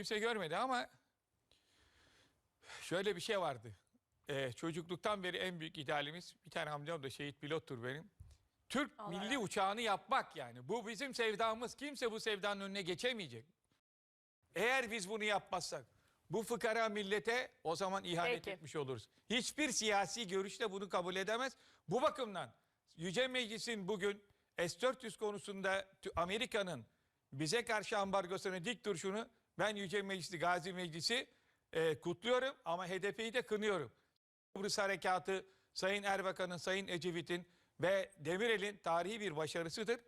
kimse görmedi ama şöyle bir şey vardı. Ee, çocukluktan beri en büyük idealimiz bir tane amcam da şehit pilottur benim. Türk Allah milli olsun. uçağını yapmak yani. Bu bizim sevdamız. Kimse bu sevdanın önüne geçemeyecek. Eğer biz bunu yapmazsak bu fıkara millete o zaman ihanet Peki. etmiş oluruz. Hiçbir siyasi görüş de bunu kabul edemez. Bu bakımdan Yüce Meclis'in bugün S-400 konusunda Amerika'nın bize karşı ambargosuna dik duruşunu ben Yüce Meclisi, Gazi Meclisi e, kutluyorum ama HDP'yi de kınıyorum. Kıbrıs Harekatı Sayın Erbakan'ın, Sayın Ecevit'in ve Demirel'in tarihi bir başarısıdır.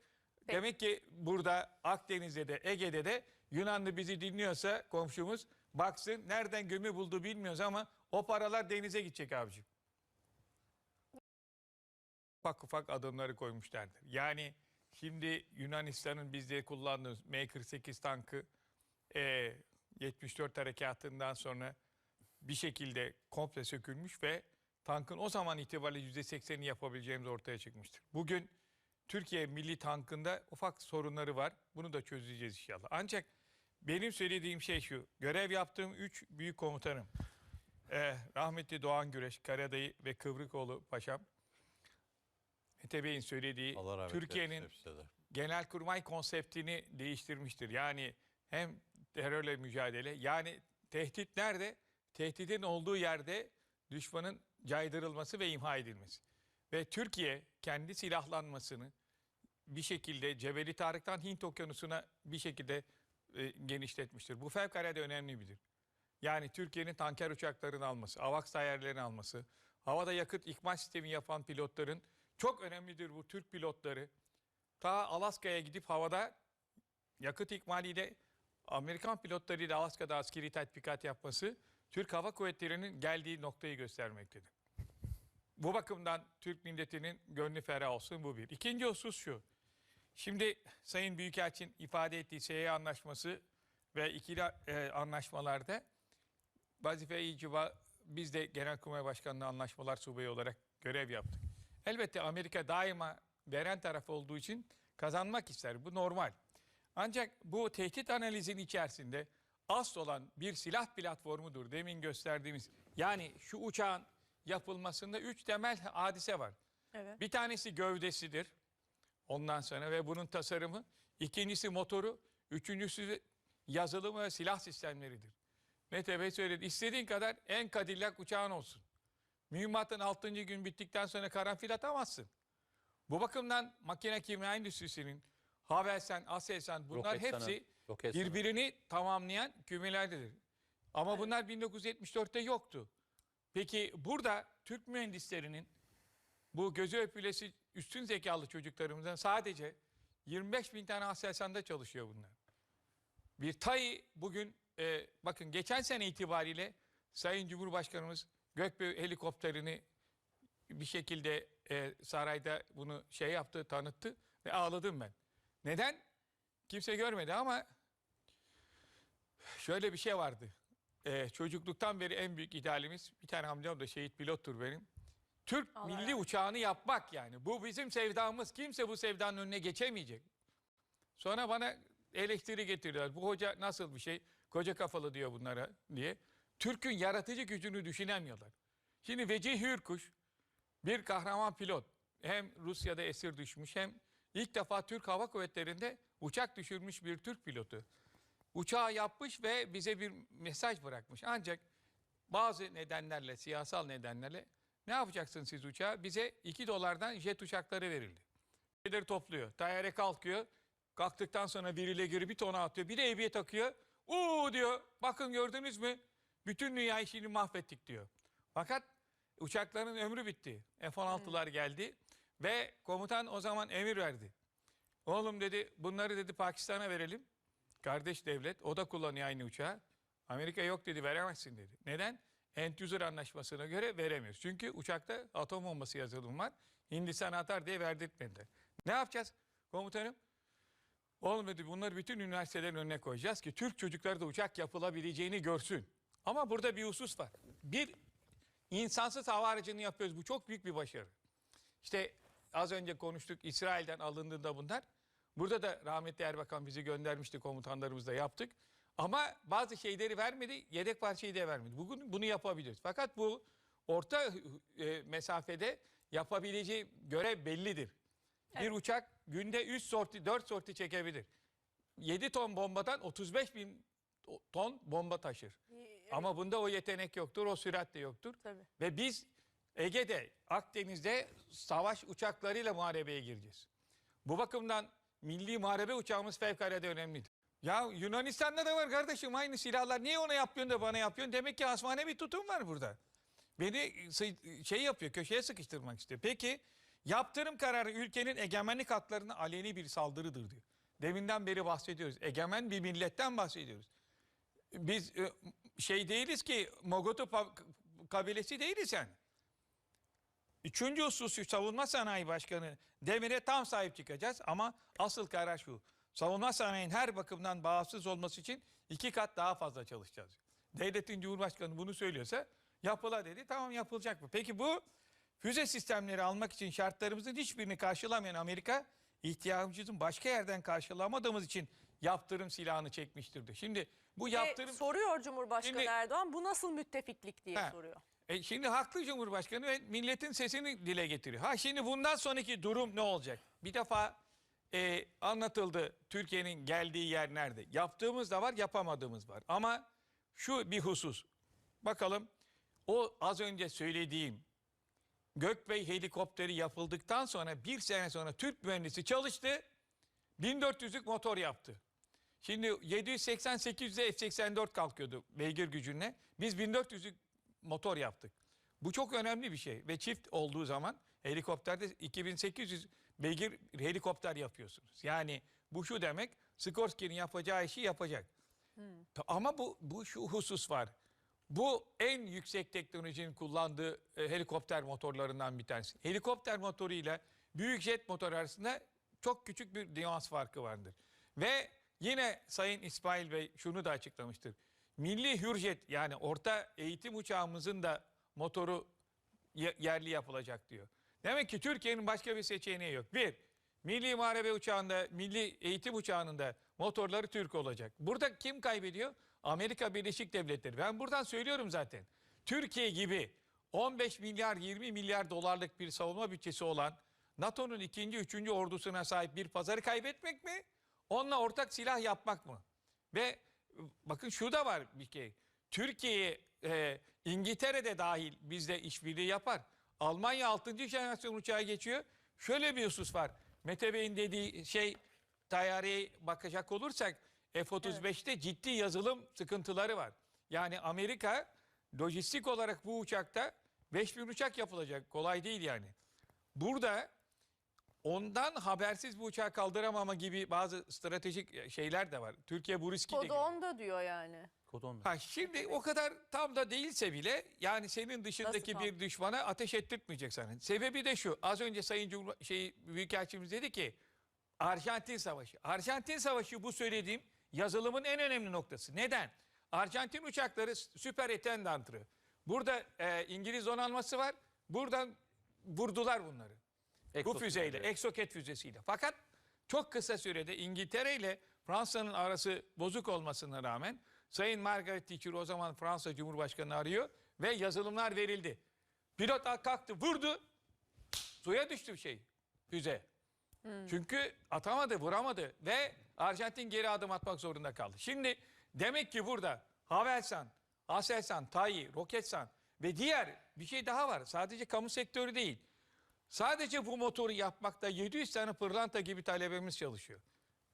Demek ki burada Akdeniz'de de Ege'de de Yunanlı bizi dinliyorsa komşumuz baksın nereden gömü buldu bilmiyoruz ama o paralar denize gidecek abicim. Ufak ufak adımları koymuşlardır. Yani şimdi Yunanistan'ın bizde kullandığımız M48 tankı e, 74 harekatından sonra bir şekilde komple sökülmüş ve tankın o zaman itibariyle %80'ini yapabileceğimiz ortaya çıkmıştır. Bugün Türkiye milli tankında ufak sorunları var. Bunu da çözeceğiz inşallah. Ancak benim söylediğim şey şu. Görev yaptığım üç büyük komutanım. eh, rahmetli Doğan Güreş, Karadayı ve Kıvrıkoğlu Paşam. Mete Bey'in söylediği Türkiye'nin genelkurmay konseptini değiştirmiştir. Yani hem terörle mücadele yani tehdit nerede? Tehditin olduğu yerde düşmanın caydırılması ve imha edilmesi. Ve Türkiye kendi silahlanmasını bir şekilde Cebeli Tarık'tan Hint Okyanusu'na bir şekilde e, genişletmiştir. Bu fevkalade önemli bilir. Yani Türkiye'nin tanker uçaklarını alması, AVAX tayarlarını alması, havada yakıt ikmal sistemi yapan pilotların çok önemlidir bu Türk pilotları. Ta Alaska'ya gidip havada yakıt ikmaliyle Amerikan pilotlarıyla Alaska'da askeri tatbikat yapması Türk Hava Kuvvetleri'nin geldiği noktayı göstermektedir. Bu bakımdan Türk milletinin gönlü ferah olsun bu bir. İkinci husus şu. Şimdi Sayın Büyükelçin ifade ettiği SEY anlaşması ve ikili e, anlaşmalarda vazife icaba biz de Genelkurmay Başkanlığı anlaşmalar subayı olarak görev yaptık. Elbette Amerika daima veren taraf olduğu için kazanmak ister. Bu normal. Ancak bu tehdit analizin içerisinde asıl olan bir silah platformudur. Demin gösterdiğimiz. Yani şu uçağın yapılmasında üç temel hadise var. Evet. Bir tanesi gövdesidir. Ondan sonra ve bunun tasarımı. İkincisi motoru. Üçüncüsü yazılımı ve silah sistemleridir. Mete Bey söyledi. İstediğin kadar en Cadillac uçağın olsun. Mühimmatın 6. gün bittikten sonra karanfil atamazsın. Bu bakımdan makine kimya endüstrisinin Havelsan, Aselsan bunlar Roketsan'ın, hepsi Roketsan'ın. birbirini tamamlayan kümelerdedir. Ama bunlar 1974'te yoktu. Peki burada Türk mühendislerinin bu gözü öpülesi üstün zekalı çocuklarımızdan sadece 25 bin tane Aselsan'da çalışıyor bunlar. Bir TAİ bugün e, bakın geçen sene itibariyle Sayın Cumhurbaşkanımız Gökbey helikopterini bir şekilde e, sarayda bunu şey yaptı, tanıttı ve ağladım ben. Neden? Kimse görmedi ama şöyle bir şey vardı. E, çocukluktan beri en büyük idealimiz bir tane amcam da şehit pilottur benim. Türk Allah milli olsun. uçağını yapmak yani. Bu bizim sevdamız. Kimse bu sevdanın önüne geçemeyecek. Sonra bana eleştiri getiriyorlar. Bu hoca nasıl bir şey? Koca kafalı diyor bunlara diye. Türk'ün yaratıcı gücünü düşünemiyorlar. Şimdi Vecihi Hürkuş bir kahraman pilot. Hem Rusya'da esir düşmüş hem ilk defa Türk Hava Kuvvetleri'nde uçak düşürmüş bir Türk pilotu. Uçağı yapmış ve bize bir mesaj bırakmış. Ancak bazı nedenlerle, siyasal nedenlerle ne yapacaksınız siz uçağı? Bize 2 dolardan jet uçakları verildi. Şeyleri topluyor. Tayyare kalkıyor. Kalktıktan sonra biriyle göre bir tona atıyor. Bir de ebiye takıyor. Uuu diyor. Bakın gördünüz mü? Bütün dünyayı şimdi mahvettik diyor. Fakat uçakların ömrü bitti. F-16'lar geldi. Ve komutan o zaman emir verdi. Oğlum dedi bunları dedi Pakistan'a verelim. Kardeş devlet o da kullanıyor aynı uçağı. Amerika yok dedi veremezsin dedi. Neden? End user anlaşmasına göre veremiyoruz. Çünkü uçakta atom bombası yazılım var. Hindistan atar diye verdirtmediler. Ne yapacağız komutanım? Oğlum dedi bunları bütün üniversitelerin önüne koyacağız ki Türk çocukları da uçak yapılabileceğini görsün. Ama burada bir husus var. Bir insansız hava aracını yapıyoruz. Bu çok büyük bir başarı. İşte az önce konuştuk İsrail'den alındığında bunlar. Burada da rahmetli Erbakan bizi göndermişti komutanlarımızla yaptık. Ama bazı şeyleri vermedi, yedek parçayı da vermedi. Bugün bunu yapabiliriz. Fakat bu orta e, mesafede yapabileceği görev bellidir. Bir uçak günde 3 sorti, 4 sorti çekebilir. 7 ton bombadan 35 bin ton bomba taşır. Ama bunda o yetenek yoktur, o sürat de yoktur. Tabii. Ve biz Ege'de, Akdeniz'de savaş uçaklarıyla muharebeye gireceğiz. Bu bakımdan milli muharebe uçağımız fevkalade önemlidir. Ya Yunanistan'da da var kardeşim aynı silahlar. Niye ona yapıyorsun da bana yapıyorsun? Demek ki asmane bir tutum var burada. Beni şey yapıyor, köşeye sıkıştırmak istiyor. Peki yaptırım kararı ülkenin egemenlik haklarına aleni bir saldırıdır diyor. Deminden beri bahsediyoruz. Egemen bir milletten bahsediyoruz. Biz e, şey değiliz ki Mogotu kabilesi değiliz yani. Üçüncü husus savunma sanayi başkanı Demir'e tam sahip çıkacağız ama asıl karar şu. Savunma sanayinin her bakımdan bağımsız olması için iki kat daha fazla çalışacağız. Devletin Cumhurbaşkanı bunu söylüyorsa yapıla dedi. Tamam yapılacak mı? Peki bu füze sistemleri almak için şartlarımızın hiçbirini karşılamayan Amerika ihtiyacımızın başka yerden karşılamadığımız için yaptırım silahını çekmiştir. Şimdi bu Ve yaptırım... soruyor Cumhurbaşkanı Şimdi- Erdoğan bu nasıl müttefiklik diye Ha. soruyor. E şimdi haklı Cumhurbaşkanı ve milletin sesini dile getiriyor. Ha şimdi bundan sonraki durum ne olacak? Bir defa e, anlatıldı Türkiye'nin geldiği yer nerede? Yaptığımız da var, yapamadığımız var. Ama şu bir husus. Bakalım o az önce söylediğim Gökbey helikopteri yapıldıktan sonra bir sene sonra Türk mühendisi çalıştı. 1400'lük motor yaptı. Şimdi 780-800'de F-84 kalkıyordu beygir gücünle. Biz 1400'lük motor yaptık. Bu çok önemli bir şey ve çift olduğu zaman helikopterde 2800 beygir helikopter yapıyorsunuz. Yani bu şu demek Skorsky'nin yapacağı işi yapacak. Ta- Ama bu, bu şu husus var. Bu en yüksek teknolojinin kullandığı e, helikopter motorlarından bir tanesi. Helikopter motoruyla büyük jet motor arasında çok küçük bir nüans farkı vardır. Ve yine Sayın İsmail Bey şunu da açıklamıştır. Milli Hürjet yani orta eğitim uçağımızın da motoru ye- yerli yapılacak diyor. Demek ki Türkiye'nin başka bir seçeneği yok. Bir, milli muharebe uçağında, milli eğitim uçağının da motorları Türk olacak. Burada kim kaybediyor? Amerika Birleşik Devletleri. Ben buradan söylüyorum zaten. Türkiye gibi 15 milyar 20 milyar dolarlık bir savunma bütçesi olan NATO'nun ikinci, üçüncü ordusuna sahip bir pazarı kaybetmek mi? Onunla ortak silah yapmak mı? Ve bakın şu da var bir kere. Türkiye, e, İngiltere de dahil bizde işbirliği yapar. Almanya 6. jenerasyon uçağı geçiyor. Şöyle bir husus var. Mete Bey'in dediği şey tayyareye bakacak olursak F-35'te ciddi yazılım sıkıntıları var. Yani Amerika lojistik olarak bu uçakta 5000 uçak yapılacak. Kolay değil yani. Burada ondan habersiz bu uçağı kaldıramama gibi bazı stratejik şeyler de var. Türkiye bu riski de Kodu görüyor. onda diyor yani. Kodonda. Ha şimdi o kadar tam da değilse bile yani senin dışındaki Nasıl bir düşmana ateş ettirtmeyecek sana. Sebebi de şu. Az önce Sayın Cumhur şey Büyükelçimiz dedi ki Arjantin Savaşı. Arjantin Savaşı bu söylediğim yazılımın en önemli noktası. Neden? Arjantin uçakları süper etendantı. Burada e, İngiliz donanması var. Buradan vurdular bunları. Bu Exoskop, füzeyle, evet. Exocet füzesiyle. Fakat çok kısa sürede İngiltere ile Fransa'nın arası bozuk olmasına rağmen Sayın Margaret Thatcher o zaman Fransa Cumhurbaşkanı arıyor ve yazılımlar verildi. Pilot kalktı, vurdu. Suya düştü şey, füze. Çünkü atamadı, vuramadı ve Arjantin geri adım atmak zorunda kaldı. Şimdi demek ki burada Havelsan, Aselsan, TAI, Roketsan ve diğer bir şey daha var. Sadece kamu sektörü değil. Sadece bu motoru yapmakta 700 tane pırlanta gibi talebemiz çalışıyor.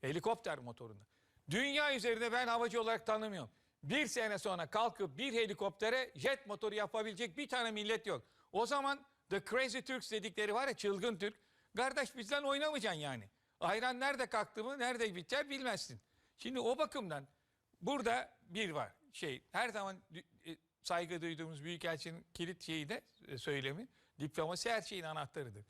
Helikopter motorunda. Dünya üzerinde ben havacı olarak tanımıyorum. Bir sene sonra kalkıp bir helikoptere jet motoru yapabilecek bir tane millet yok. O zaman The Crazy Turks dedikleri var ya çılgın Türk. Kardeş bizden oynamayacaksın yani. Ayran nerede kalktı mı nerede biter bilmezsin. Şimdi o bakımdan burada bir var şey her zaman e, saygı duyduğumuz Büyükelçinin kilit şeyi de e, söylemi diplomasi her şeyin anahtarıdır.